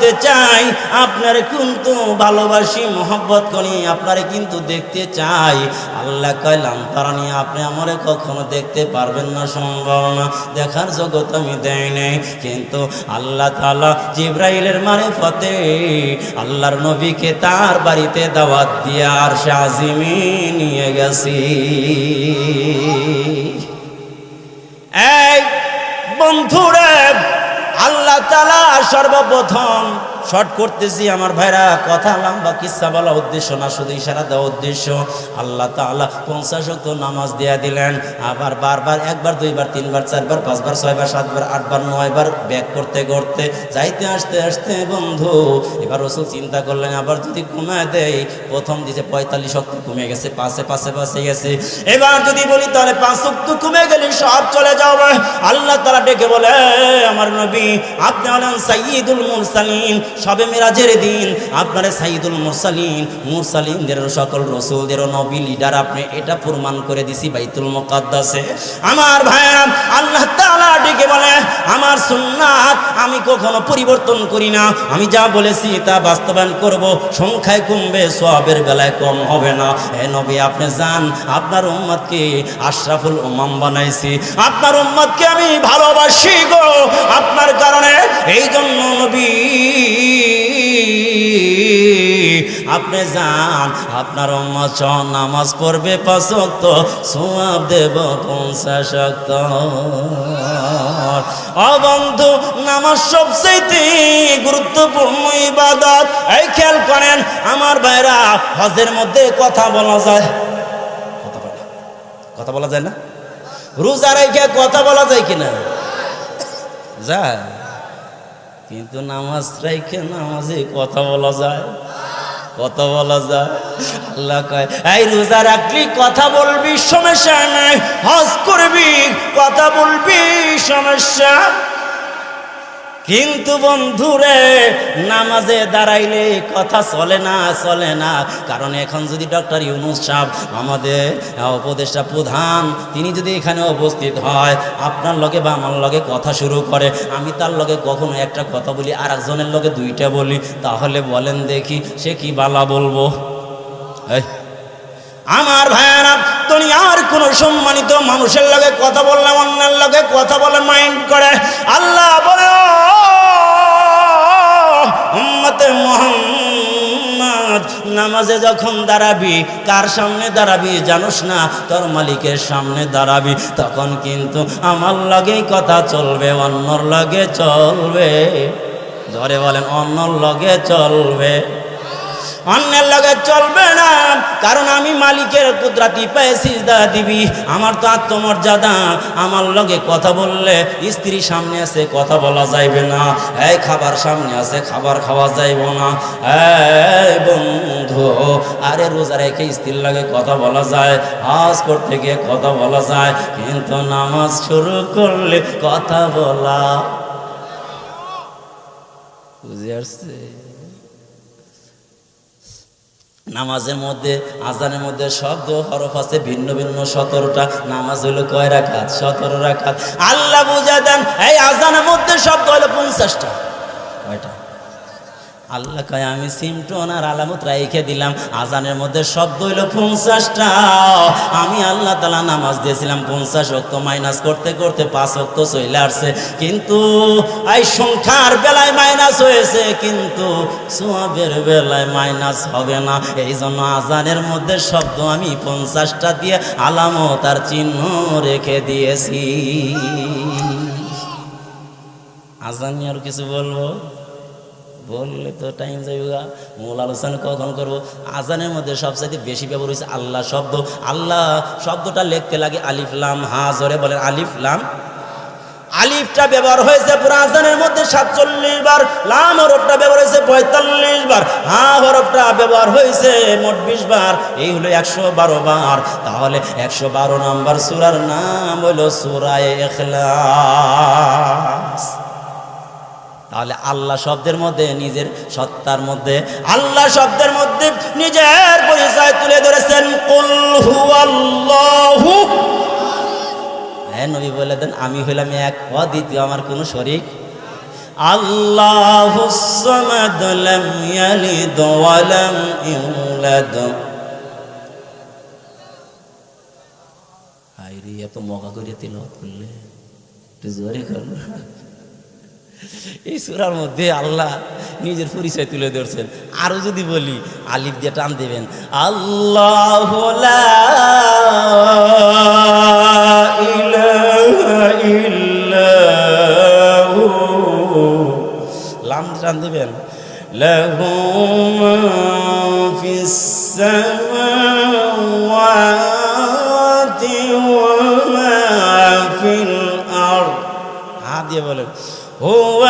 বলতে চাই, আপনারে কিন্তু ভালোবাসি, মোহব্বত করি, আপনারে কিন্তু দেখতে চাই। আল্লাহ কইলাম তারা নিয়ে আপনি আমারে কখনো দেখতে পারবেন না, সম্ভব না। দেখার জগৎ আমি দেয় নাই। কিন্তু আল্লাহ তাআলা জিব্রাইলের মানে ফতে, আল্লাহর নবীকে তার বাড়িতে দাওয়াত দিয়ে আর শাজিমি নিয়ে গেছি। এই বন্ধুরে আল্লাহ তালা সর্বপ্রথম শর্ট করতেছি। আমার ভাইরা, কথা লম্বা, কিসা বলা উদ্দেশ্য না, শুধু ইশারা দেওয়া উদ্দেশ্য। আল্লাহ তাআলা পঞ্চাশ শত নামাজ দিয়া দিলেন। আবার বারবার, একবার, দুইবার, তিনবার, চারবার, পাঁচবার, ছয়বার, সাতবার, আটবার, নয়বার ব্যাক করতে করতে যাইতে আসতে আসতে, বন্ধু, এবার রসুল চিন্তা করলেন, আবার যদি কমায় দেয়, প্রথম দিছে পঁয়তাল্লিশ শক্তি কমে গেছে, পাশে পাশে পাশে গেছে। এবার যদি বলি, তাহলে পাঁচ শক্তি কমে গেলে সব চলে যাবে। আল্লাহ তালা ডেকে বলে আমার নবী আপনি হলেন সাইয়দুল মুরসালিন, সবে মেরাজের দিন আপনারা সাইদুল মুরসালিন, মুরসালিনদের সকল রসুলদেরও নবী লিডার, আপনি এটা প্রমাণ করে দিছি বাইতুল মুকাদ্দাসে। আমার ভাইরা আল্লাহ তাআলা ডেকে বলে, আমার সুন্নাত আমি কখনো পরিবর্তন করি না। আমি যা বলেছি তা বাস্তবায়ন করব, সংখ্যায় কমবে সবের বেলায় কম হবে না। হে নবী, আপনি যান, আপনার উম্মতকে আশরাফুল উম্মাম বানাইছি। আপনার উম্মতকে আমি ভালোবাসি গো, আপনার কারণে এই জন্য নবী, আপনি যান, আপনার উম্মত নামাজ পাঁচ ওয়াক্ত সোয়াব দেব পঞ্চাশ অবন্ধু নামাজ সবচেয়ে গুরুত্বপূর্ণ ইবাদত। এই খেয়াল করেন, আমার ভাইরা, হজের মধ্যে কথা বলা যায়। কথা বলা কথা বলা যায় না? রোজা রেখে কথা বলা যায় কিনা? যায়। কিন্তু নামাজ রাইখে নামাজে কথা বলা যায়। কথা বলা যায়। আল্লাহ কয়, এই রোজা রাখলি, কথা বলবি, সমস্যা নাই। হজ করবি, কথা বলবি, সমস্যা কিন্তু বন্ধুরে, নামাজে দাঁড়াইলে কথা চলে না চলে না। কারণ এখন যদি ডক্টর ইউনুস সাহেব আমাদের উপদেষ্টা প্রধান, তিনি যদি এখানে উপস্থিত হয়, আপনার লগে বা আমার লগে কথা শুরু করে, আমি তার লগে কখনো একটা কথা বলি আর একজনের লগে দুইটা বলি, তাহলে বলেন দেখি সে কি বালা বলব। আমার ভাইয়ারা, দুনিয়ার কোন সম্মানিত মানুষের লগে কথা বললে অন্যের লগে কথা বলে মাইন্ড করে। আল্লাহ মোহাম্মদ, নামাজে যখন দাঁড়াবি, কার সামনে দাঁড়াবি জানোস না, তোর মালিকের সামনে দাঁড়াবি, তখন কিন্তু আমার লগেই কথা চলবে, অন্যর লগে চলবে। ধরে বলেন, অন্যর লগে চলবে। অন্যের লগে চলবে না। কারণ আমি মালিকের কুদরাতি পায়ে সিজদা দিবি। আমার তো আত্মমর্যাদা। আমার লগে কথা বললে স্ত্রী সামনে আছে কথা বলা যাইবে না। এই খাবার সামনে আছে খাবার খাওয়া যাইব না। এই বন্ধু, আরে রোজা রেখে স্ত্রীর লাগে কথা বলা যায়, হাজ করতে গিয়ে কথা বলা যায়, কিন্তু নামাজ শুরু করলে কথা বলা বুঝে আসছে? নামাজের মধ্যে, আজানের মধ্যে শব্দ হরফ আছে, ভিন্ন ভিন্ন সতেরোটা। নামাজ হলো কয় রাখাত সতেরো রাখাত আল্লাহ বুঝা দেন, এই আজানের মধ্যে শব্দ হলো পঞ্চাশটা। কয়টা? আল্লাহ কয়, আমি সিমটন আর আলামত রাইখে দিলাম। আজানের মধ্যে শব্দ হইল, পঞ্চাশটা। আমি আল্লাহ তালা নামাজ দিয়েছিলাম, পঞ্চাশ অক্ত মাইনাস করতে করতে পাঁচ অক্ত চলে আসছে। কিন্তু এই সংখ্যার বেলায় মাইনাস হয়েছে, কিন্তু সোয়াবের বেলায় মাইনাস হবে না। এই জন্য আজানের মধ্যে শব্দ আমি পঞ্চাশটা দিয়ে আলামত আর চিহ্ন রেখে দিয়েছি। আজান আর কিছু বলব? বললে তো টাইম যাইব গা। মূল আলোচনা কখন করব? আজানের মধ্যে সবচাইতে বেশি ব্যবহার হয়েছে আল্লাহ শব্দ। আল্লাহ শব্দটা লিখতে লাগে আলিফলাম হা জোরে বলেন আলিফলাম আলিফটা ব্যবহার হয়েছে পুরো আজানের মধ্যে সাতচল্লিশ বার, লাম হরফটা ব্যবহার হয়েছে পঁয়তাল্লিশ বার, হা হরফটা ব্যবহার হয়েছে মোট বিশ বার, এই হলো একশো বারো বার। তাহলে একশো বারো নম্বর সুরার নাম হলো সুরায় এখলাস। তাহলে আল্লাহ শব্দের মধ্যে, নিজের সত্তার মধ্যে, আল্লাহ শব্দের মধ্যে নিজের পরিচয় তুলে ধরেছেন হ্যাঁ নবী বলে দেন, আমি হইলাম এক, অদ্বিতীয়, আমার কোনো শরিক আল্লাহ এত মগা করে তিল করলে, একটু জোরে করল এই সুরার মধ্যে আল্লাহ নিজের পরিচয় তুলে ধরছেন। আরও যদি বলি, আলিফ দিয়ে টান দেবেন। আল্লাহ। লাম টান দেবেন। লাহু হাত দিয়ে বলেন। هو